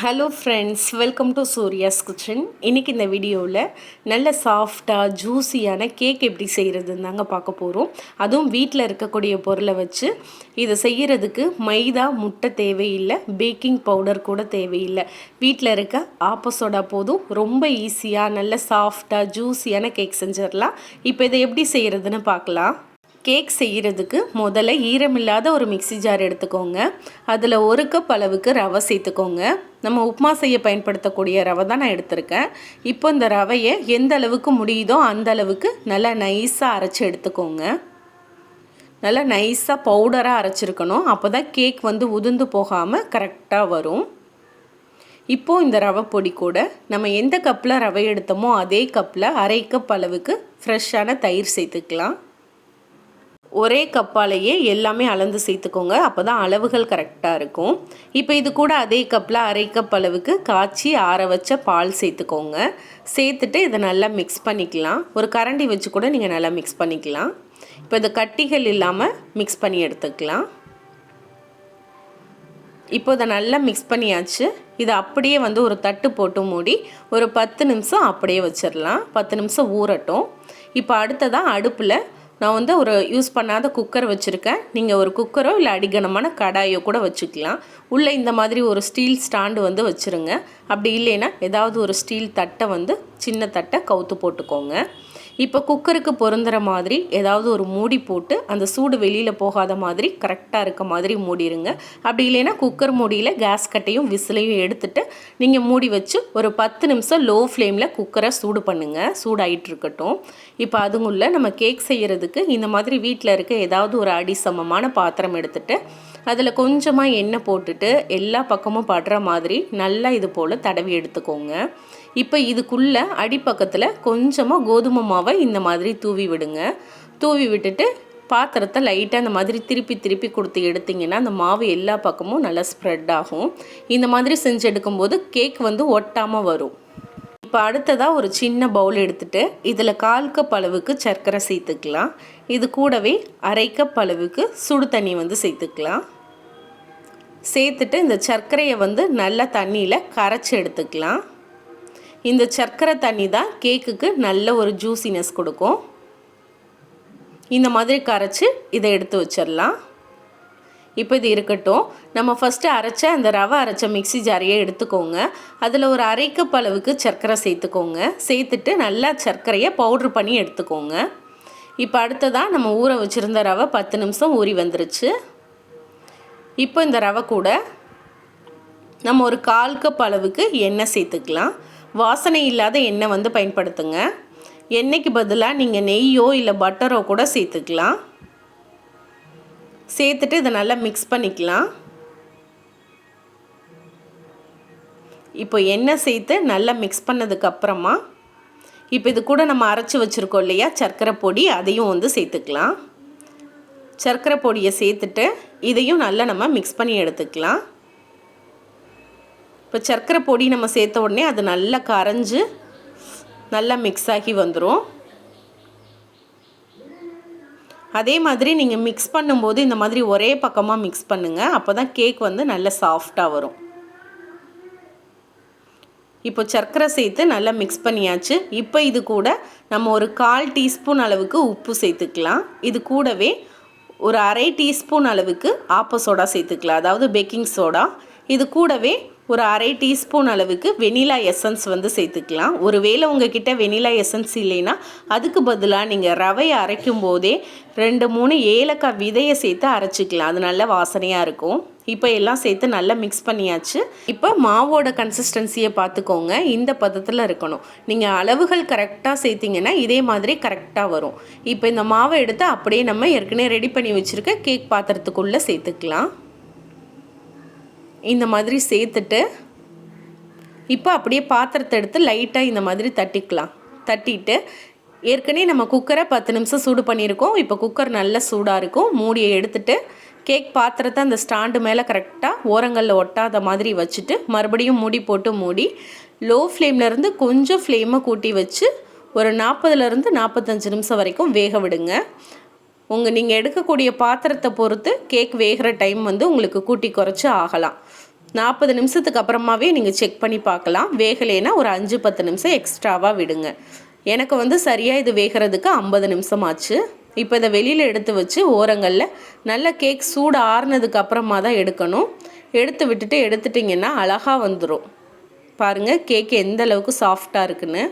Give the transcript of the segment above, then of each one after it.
Hello friends welcome to Surya's kitchen இன்றைக்கி இந்த வீடியோவில் நல்ல சாஃப்டாக ஜூஸியான கேக் எப்படி செய்கிறதுன்னு தாங்க பார்க்க போகிறோம் அதுவும் வீட்டில் இருக்கக்கூடிய பொருளை வச்சு இதை செய்கிறதுக்கு மைதா முட்டை தேவையில்லை பேக்கிங் பவுடர் கூட தேவையில்லை. வீட்டில் இருக்க ஆப்போசோடா போதும். ரொம்ப ஈஸியாக நல்ல சாஃப்டாக ஜூஸியான கேக் செஞ்சிடலாம். இப்போ இதை எப்படி செய்கிறதுன்னு பார்க்கலாம். கேக் செய்கிறதுக்கு முதல்ல ஈரமில்லாத ஒரு மிக்ஸி ஜார் எடுத்துக்கோங்க. அதில் ஒரு கப் அளவுக்கு ரவை சேர்த்துக்கோங்க. நம்ம உப்புமா செய்ய பயன்படுத்தக்கூடிய ரவை தான் நான் எடுத்திருக்கேன். இப்போ இந்த ரவையை எந்த அளவுக்கு முடியுதோ அந்த அளவுக்கு நல்லா நைஸாக அரைச்சி எடுத்துக்கோங்க. நல்லா நைஸாக பவுடராக அரைச்சிருக்கணும். அப்போ தான் கேக் வந்து உதிர்ந்து போகாமல் கரெக்டாக வரும். இப்போது இந்த ரவை பொடி கூட நம்ம எந்த கப்பில் ரவை எடுத்தோமோ அதே கப்பில் அரை கப் அளவுக்கு ஃப்ரெஷ்ஷான தயிர் சேர்த்துக்கலாம். ஒரே கப்பாலேயே எல்லாமே அளந்து சேர்த்துக்கோங்க. அப்போ தான் அளவுகள் கரெக்டாக இருக்கும். இப்போ இது கூட அதே கப்பில் அரை கப் அளவுக்கு காய்ச்சி ஆற வச்ச பால் சேர்த்துக்கோங்க. சேர்த்துட்டு இதை நல்லா மிக்ஸ் பண்ணிக்கலாம். ஒரு கரண்டி வச்சு கூட நீங்கள் நல்லா மிக்ஸ் பண்ணிக்கலாம். இப்போ இந்த கட்டிகள் இல்லாமல் மிக்ஸ் பண்ணி எடுத்துக்கலாம். இப்போ இதை நல்லா மிக்ஸ் பண்ணியாச்சு. இதை அப்படியே வந்து ஒரு தட்டு போட்டு மூடி ஒரு பத்து நிமிஷம் அப்படியே வச்சிடலாம் பத்து நிமிஷம் ஊறட்டும். இப்போ அடுத்ததாக அடுப்பில் நான் வந்து ஒரு யூஸ் பண்ணாத குக்கர் வச்சுருக்கேன். நீங்கள் ஒரு குக்கரோ இல்லை அடிகனமான கடாயோ கூட வச்சுக்கலாம். உள்ளே இந்த மாதிரி ஒரு ஸ்டீல் ஸ்டாண்டு வந்து வச்சுருங்க. அப்படி இல்லைன்னா ஏதாவது ஒரு ஸ்டீல் தட்டை வந்து சின்ன தட்டை கவுத்து போட்டுக்கோங்க. இப்போ குக்கருக்கு பொருந்துகிற மாதிரி ஏதாவது ஒரு மூடி போட்டு அந்த சூடு வெளியில் போகாத மாதிரி கரெக்டாக இருக்க மாதிரி மூடிடுங்க அப்படி இல்லைன்னா குக்கர் மூடியில் கேஸ் கட்டையும் விசிலையும் எடுத்துகிட்டு நீங்கள் மூடி வச்சு ஒரு பத்து நிமிஷம் லோ ஃப்ளேமில் குக்கரை சூடு பண்ணுங்கள் சூடாகிட்டு இருக்கட்டும். இப்போ அதுங்குள்ள நம்ம கேக் செய்கிறதுக்கு இந்த மாதிரி வீட்டில் இருக்க ஏதாவது ஒரு அடி சமமான பாத்திரம் எடுத்துகிட்டு அதில் கொஞ்சமாக எண்ணெய் போட்டுட்டு எல்லா பக்கமும் படுற மாதிரி நல்லா இது போல் தடவி எடுத்துக்கோங்க. இப்போ இதுக்குள்ளே அடிப்பக்கத்தில் கொஞ்சமாக கோதுமை மாவை இந்த மாதிரி தூவி விடுங்க. தூவி விட்டுட்டு பாத்திரத்தை லைட்டாக அந்த மாதிரி திருப்பி திருப்பி கொடுத்து எடுத்திங்கன்னா அந்த மாவு எல்லா பக்கமும் நல்லா ஸ்ப்ரெட் ஆகும். இந்த மாதிரி செஞ்சு எடுக்கும்போது கேக் வந்து ஒட்டாமல் வரும். இப்போ அடுத்ததாக ஒரு சின்ன பவுல் எடுத்துகிட்டு இதில் கால் கப் அளவுக்கு சர்க்கரை சேர்த்துக்கலாம். இது கூடவே அரை கப் அளவுக்கு சுடு தண்ணி வந்து சேர்த்துக்கலாம். சேர்த்துட்டு இந்த சர்க்கரையை வந்து நல்லா தண்ணியில் கரைச்சி எடுத்துக்கலாம். இந்த சர்க்கரை தண்ணி தான் கேக்குக்கு நல்ல ஒரு ஜூசினஸ் கொடுக்கும். இந்த மாதிரி கரைச்சி இதை எடுத்து வச்சிடலாம். இப்போ இது இருக்கட்டும். நம்ம ஃபஸ்ட்டு அரைச்ச அந்த ரவை அரைச்ச மிக்சி ஜாரையை எடுத்துக்கோங்க. அதில் ஒரு அரை கப் அளவுக்கு சர்க்கரை சேர்த்துக்கோங்க. சேர்த்துட்டு நல்லா சர்க்கரையை பவுட்ரு பண்ணி எடுத்துக்கோங்க. இப்போ அடுத்ததாக நம்ம ஊற வச்சுருந்த ரவை பத்து நிமிஷம் ஊறி வந்துருச்சு. இப்போ இந்த ரவை கூட நம்ம ஒரு கால் கப் அளவுக்கு எண்ணெய் சேர்த்துக்கலாம். வாசனை இல்லாத எண்ணெய் வந்து பயன்படுத்துங்க. எண்ணெய்க்கு பதிலாக நீங்கள் நெய்யோ இல்லை பட்டரோ கூட சேர்த்துக்கலாம். சேர்த்துட்டு இதை நல்லா மிக்ஸ் பண்ணிக்கலாம். இப்போ எண்ணெய் சேர்த்து நல்லா மிக்ஸ் பண்ணதுக்கப்புறமா இப்போ இது கூட நம்ம அரைச்சி வச்சுருக்கோம் இல்லையா சர்க்கரை பொடி அதையும் வந்து சேர்த்துக்கலாம். சர்க்கரை பொடியை சேர்த்துட்டு இதையும் நல்லா நம்ம மிக்ஸ் பண்ணி எடுத்துக்கலாம். இப்போ சர்க்கரை பொடி நம்ம சேர்த்த உடனே அது நல்லா கரைஞ்சி நல்லா மிக்ஸ் ஆகி வந்துடும் அதே மாதிரி நீங்கள் மிக்ஸ் பண்ணும்போது இந்த மாதிரி ஒரே பக்கமாக மிக்ஸ் பண்ணுங்கள் அப்போ தான் கேக் வந்து நல்லா சாஃப்டாக வரும். இப்போ சர்க்கரை சேர்த்து நல்லா மிக்ஸ் பண்ணியாச்சு. இப்போ இது கூட நம்ம ஒரு கால் டீஸ்பூன் அளவுக்கு உப்பு சேர்த்துக்கலாம். இது கூடவே ஒரு அரை டீஸ்பூன் அளவுக்கு ஆப்ப சோடா சேர்த்துக்கலாம். அதாவது பேக்கிங் சோடா இது கூடவே ஒரு அரை டீஸ்பூன் அளவுக்கு வெனிலா எசன்ஸ் வந்து சேர்த்துக்கலாம். ஒருவேளை உங்ககிட்ட வெனிலா எசன்ஸ் இல்லைன்னா அதுக்கு பதிலாக நீங்கள் ரவையை அரைக்கும் போதே ரெண்டு மூணு ஏலக்காய் விதையை சேர்த்து அரைச்சிக்கலாம். அது நல்ல வாசனையாக இருக்கும். இப்போ எல்லாம் சேர்த்து நல்லா மிக்ஸ் பண்ணியாச்சு. இப்போ மாவோட கன்சிஸ்டன்சியை பார்த்துக்கோங்க. இந்த பதத்தில் இருக்கணும். நீங்கள் அளவுகள் கரெக்டாக சேர்த்திங்கன்னா இதே மாதிரி கரெக்டாக வரும். இப்போ இந்த மாவை எடுத்து அப்படியே நம்ம ஏற்கனவே ரெடி பண்ணி வச்சுருக்க கேக் பாத்திரத்துக்குள்ளே சேர்த்துக்கலாம். இந்த மாதிரி சேர்த்துட்டு இப்போ அப்படியே பாத்திரத்தை எடுத்து லைட்டாக இந்த மாதிரி தட்டிக்கலாம். தட்டிட்டு ஏற்கனவே நம்ம குக்கரை பத்து நிமிஷம் சூடு பண்ணியிருக்கோம். இப்போ குக்கர் நல்ல சூடாக இருக்கும். மூடியை எடுத்துட்டு கேக் பாத்திரத்தை அந்த ஸ்டாண்டு மேலே கரெக்டாக ஓரங்களில் ஒட்டாத மாதிரி வச்சுட்டு மறுபடியும் மூடி போட்டு மூடி லோ ஃப்ளேம்லேருந்து கொஞ்சம் ஃப்ளேமை கூட்டி வச்சு ஒரு நாற்பதுலேருந்து நாற்பத்தஞ்சு நிமிஷம் வரைக்கும் வேக விடுங்க. உங்கள் நீங்கள் எடுக்கக்கூடிய பாத்திரத்தை பொறுத்து கேக் வேகிற டைம் வந்து உங்களுக்கு கூட்டி குறைச்சி ஆகலாம். நாற்பது நிமிஷத்துக்கு அப்புறமாவே நீங்கள் செக் பண்ணி பார்க்கலாம். வேகலைன்னா ஒரு அஞ்சு பத்து நிமிஷம் எக்ஸ்ட்ராவாக விடுங்க. எனக்கு வந்து சரியாக இது வேகிறதுக்கு ஐம்பது நிமிஷம் ஆச்சு. இப்போ இதை வெளியில் எடுத்து வச்சு ஓரங்களில் நல்ல கேக் சூடு ஆறுனதுக்கு அப்புறமா தான் எடுக்கணும். எடுத்து விட்டுட்டு எடுத்துட்டிங்கன்னா அழகாக வந்துடும் பாருங்கள் கேக் எந்த அளவுக்கு சாஃப்டாக இருக்குன்னு.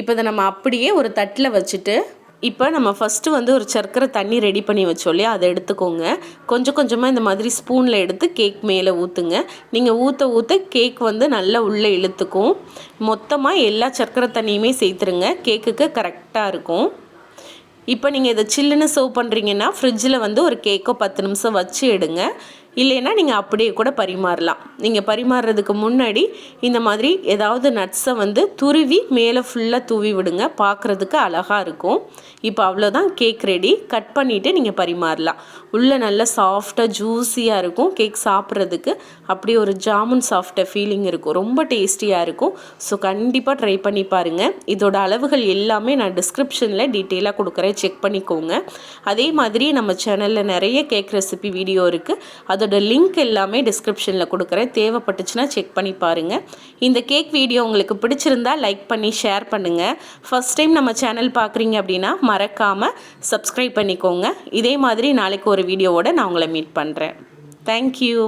இப்போ இதை நம்ம அப்படியே ஒரு தட்டில் வச்சுட்டு இப்போ நம்ம ஃபஸ்ட்டு வந்து ஒரு சர்க்கரை தண்ணி ரெடி பண்ணி வச்சோம் இல்லையா? அதை எடுத்துக்கோங்க. கொஞ்சம் கொஞ்சமாக இந்த மாதிரி ஸ்பூனில் எடுத்து கேக் மேலே ஊற்றுங்க நீங்கள் ஊற்ற ஊற்ற கேக் வந்து நல்லா உள்ளே இழுத்துக்கும். மொத்தமாக எல்லா சர்க்கரை தண்ணியுமே சேர்த்துருங்க. கேக்குக்கு கரெக்டாக இருக்கும். இப்போ நீங்கள் இதை சில்லுன்னு சர்வ் பண்ணுறீங்கன்னா ஃப்ரிட்ஜில் வந்து ஒரு கேக்கோ பத்து நிமிஷம் வச்சு எடுங்க. இல்லைன்னா நீங்கள் அப்படியே கூட பரிமாறலாம். நீங்கள் பரிமாறுறதுக்கு முன்னாடி இந்த மாதிரி ஏதாவது நட்ஸை வந்து துருவி மேலே ஃபுல்லாக தூவி விடுங்க. பார்க்குறதுக்கு அழகாக இருக்கும். இப்போ அவ்வளோதான் கேக் ரெடி கட் பண்ணிவிட்டு நீங்கள் பரிமாறலாம். உள்ளே நல்லா சாஃப்டாக ஜூஸியாக இருக்கும் கேக் சாப்பிட்றதுக்கு. அப்படியே ஒரு ஜாமுன் சாஃப்டாக ஃபீலிங் இருக்கும். ரொம்ப டேஸ்டியாக இருக்கும். ஸோ கண்டிப்பாக ட்ரை பண்ணி பாருங்கள் இதோட அளவுகள் எல்லாமே நான் டிஸ்கிரிப்ஷனில் டீட்டெயிலாக கொடுக்குறேன். செக் பண்ணிக்கோங்க. அதே மாதிரி நம்ம சேனலில் நிறைய கேக் ரெசிபி வீடியோ இருக்குது அது அதோட லிங்க் எல்லாமே டிஸ்கிரிப்ஷனில் கொடுக்குறேன். தேவைப்பட்டுச்சுன்னா செக் பண்ணி பாருங்கள் இந்த கேக் வீடியோ உங்களுக்கு பிடிச்சிருந்தா லைக் பண்ணி ஷேர் பண்ணுங்கள் ஃபஸ்ட் டைம் நம்ம சேனல் பார்க்குறீங்க அப்படின்னா மறக்காமல் சப்ஸ்கிரைப் பண்ணிக்கோங்க. இதே மாதிரி நாளைக்கு ஒரு வீடியோவோடு நான் உங்களை மீட் பண்ணுறேன் தேங்க்யூ